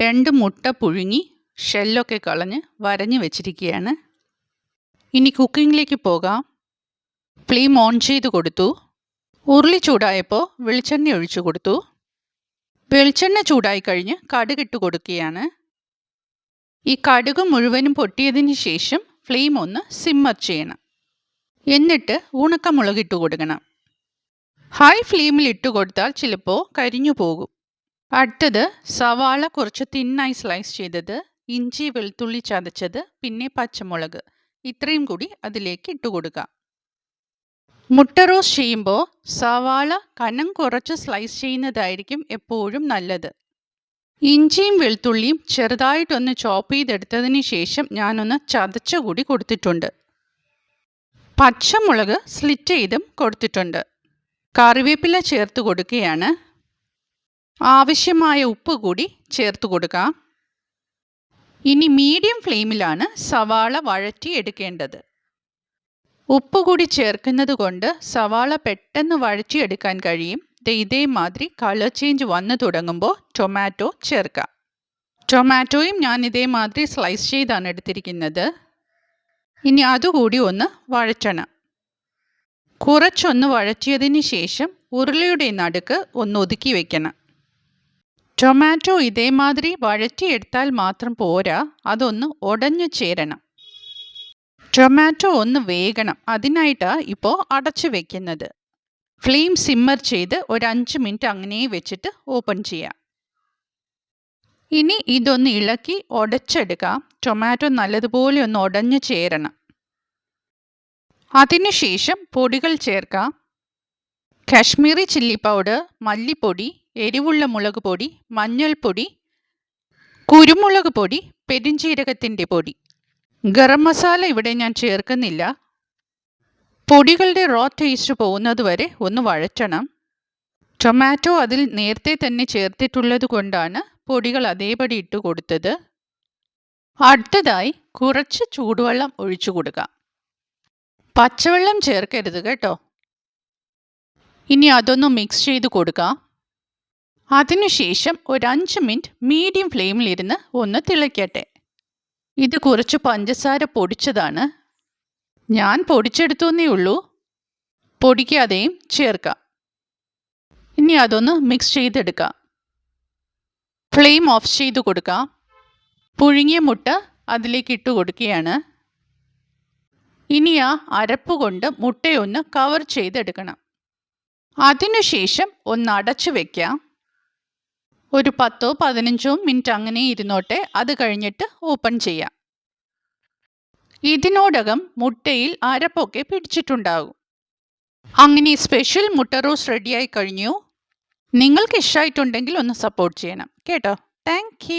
രണ്ട് മുട്ട പുഴുങ്ങി ഷെല്ലൊക്കെ കളഞ്ഞ് വരഞ്ഞ് വെച്ചിരിക്കുകയാണ്. ഇനി കുക്കിങ്ങിലേക്ക് പോകാം. ഫ്ലെയിം ഓൺ ചെയ്ത് കൊടുത്തു. ഉരുളി ചൂടായപ്പോൾ വെളിച്ചെണ്ണ ഒഴിച്ചു കൊടുത്തു. വെളിച്ചെണ്ണ ചൂടായി കഴിഞ്ഞ് കടുകിട്ട് കൊടുക്കുകയാണ്. ഈ കടുക് മുഴുവനും പൊട്ടിയതിന് ശേഷം ഫ്ലെയിം ഒന്ന് സിമ്മർ ചെയ്യണം. എന്നിട്ട് ഉണക്കമുളകിട്ട് കൊടുക്കണം. ഹൈ ഫ്ലെയിമിൽ ഇട്ട് കൊടുത്താൽ ചിലപ്പോൾ കരിഞ്ഞു പോകും. അടുത്തത് സവാള കുറച്ച് തിന്നായി സ്ലൈസ് ചെയ്തത് ഇഞ്ചി വെളുത്തുള്ളി ചതച്ചത് പിന്നെ പച്ചമുളക്. ഇത്രയും കൂടി അതിലേക്ക് ഇട്ട് കൊടുക്കുക മുട്ട റോസ്റ്റ് ചെയ്യുമ്പോൾ സവാള കനം കുറച്ച് സ്ലൈസ് ചെയ്യുന്നതായിരിക്കും എപ്പോഴും നല്ലത്. ഇഞ്ചിയും വെളുത്തുള്ളിയും ചെറുതായിട്ടൊന്ന് ചോപ്പ് ചെയ്തെടുത്തതിന് ശേഷം ഞാനൊന്ന് ചതച്ച കൂടി കൊടുത്തിട്ടുണ്ട്. പച്ചമുളക് സ്ലിറ്റ് ചെയ്തും കൊടുത്തിട്ടുണ്ട്. കറിവേപ്പില ചേർത്ത് കൊടുക്കുകയാണ്. ആവശ്യമായ ഉപ്പ് കൂടി ചേർത്ത് കൊടുക്കാം. ഇനി മീഡിയം ഫ്ലെയിമിലാണ് സവാള വഴറ്റി എടുക്കേണ്ടത്. ഉപ്പ് കൂടി ചേർക്കുന്നത് കൊണ്ട് സവാള പെട്ടെന്ന് വഴറ്റിയെടുക്കാൻ കഴിയും. ഇതേമാതിരി കളർ ചേഞ്ച് വന്നു തുടങ്ങുമ്പോൾ ടൊമാറ്റോ ചേർക്കാം. ടൊമാറ്റോയും ഞാൻ ഇതേമാതിരി സ്ലൈസ് ചെയ്താണ് എടുത്തിരിക്കുന്നത്. ഇനി അതുകൂടി ഒന്ന് വഴറ്റണം. കുറച്ചൊന്ന് വഴറ്റിയതിന് ശേഷം ഉരുളയുടെ നടുക്ക് ഒന്ന് ഒതുക്കി വെക്കണം. ടൊമാറ്റോ ഇതേമാതിരി വഴറ്റിയെടുത്താൽ മാത്രം പോരാ അതൊന്ന് ഉടഞ്ഞു ചേരണം. ടൊമാറ്റോ ഒന്ന് വേഗണം അതിനായിട്ടാണ് ഇപ്പോൾ അടച്ചു വെക്കുന്നത്. ഫ്ലെയിം സിമ്മർ ചെയ്ത് ഒരു അഞ്ച് മിനിറ്റ് അങ്ങനെ വെച്ചിട്ട് ഓപ്പൺ ചെയ്യാം. ഇനി ഇതൊന്ന് ഇളക്കി ഉടച്ചെടുക്കാം ടൊമാറ്റോ നല്ലതുപോലെ ഒന്ന് ഉടഞ്ഞു ചേരണം. അതിനുശേഷം പൊടികൾ ചേർക്കാം. കാശ്മീരി ചില്ലി പൗഡർ മല്ലിപ്പൊടി എരിവുള്ള മുളക് പൊടി മഞ്ഞൾപ്പൊടി കുരുമുളക് പൊടി പെരിഞ്ചീരകത്തിന്റെ പൊടി. ഗരം മസാല ഇവിടെ ഞാൻ ചേർക്കുന്നില്ല. പൊടികളുടെ റോ ടേസ്റ്റ് പോകുന്നത് വരെ ഒന്ന് വഴറ്റണം. ടൊമാറ്റോ അതിൽ നേരത്തെ തന്നെ ചേർത്തിട്ടുള്ളത് കൊണ്ടാണ് പൊടികൾ അതേപടി ഇട്ട് കൊടുത്തത്. അടുത്തതായി കുറച്ച് ചൂടുവെള്ളം ഒഴിച്ചു കൊടുക്കാം. പച്ചവെള്ളം ചേർക്കരുത് കേട്ടോ. ഇനി അതൊന്ന് മിക്സ് ചെയ്ത് കൊടുക്കുക അതിനുശേഷം ഒരു അഞ്ച് മിനിറ്റ് മീഡിയം ഫ്ലെയിമിലിരുന്ന് ഒന്ന് തിളയ്ക്കട്ടെ. ഇത് കുറച്ച് പഞ്ചസാര പൊടിച്ചതാണ്. ഞാൻ പൊടിച്ചെടുത്തുന്നേ ഉള്ളൂ. പൊടിക്കാതെയും ചേർക്കാം. ഇനി അതൊന്ന് മിക്സ് ചെയ്തെടുക്കാം. ഫ്ലെയിം ഓഫ് ചെയ്ത് കൊടുക്കാം. പുഴുങ്ങിയ മുട്ട അതിലേക്ക് ഇട്ട് കൊടുക്കുകയാണ്. ഇനി ആ അരപ്പ് കൊണ്ട് മുട്ടയൊന്ന് കവർ ചെയ്തെടുക്കണം. അതിനുശേഷം ഒന്ന് അടച്ചു വെക്കാം. ഒരു പത്തോ പതിനഞ്ചോ മിനിറ്റ് അങ്ങനെ ഇരുന്നോട്ടെ അത് കഴിഞ്ഞിട്ട് ഓപ്പൺ ചെയ്യാം. ഇതിനോടകം മുട്ടയിൽ അരപ്പൊക്കെ പിടിച്ചിട്ടുണ്ടാകും അങ്ങനെ സ്പെഷ്യൽ മുട്ട റോസ് റെഡിയായി കഴിഞ്ഞു. നിങ്ങൾക്ക് ഇഷ്ടമായിട്ടുണ്ടെങ്കിൽ ഒന്ന് സപ്പോർട്ട് ചെയ്യണം. കേട്ടോ? താങ്ക്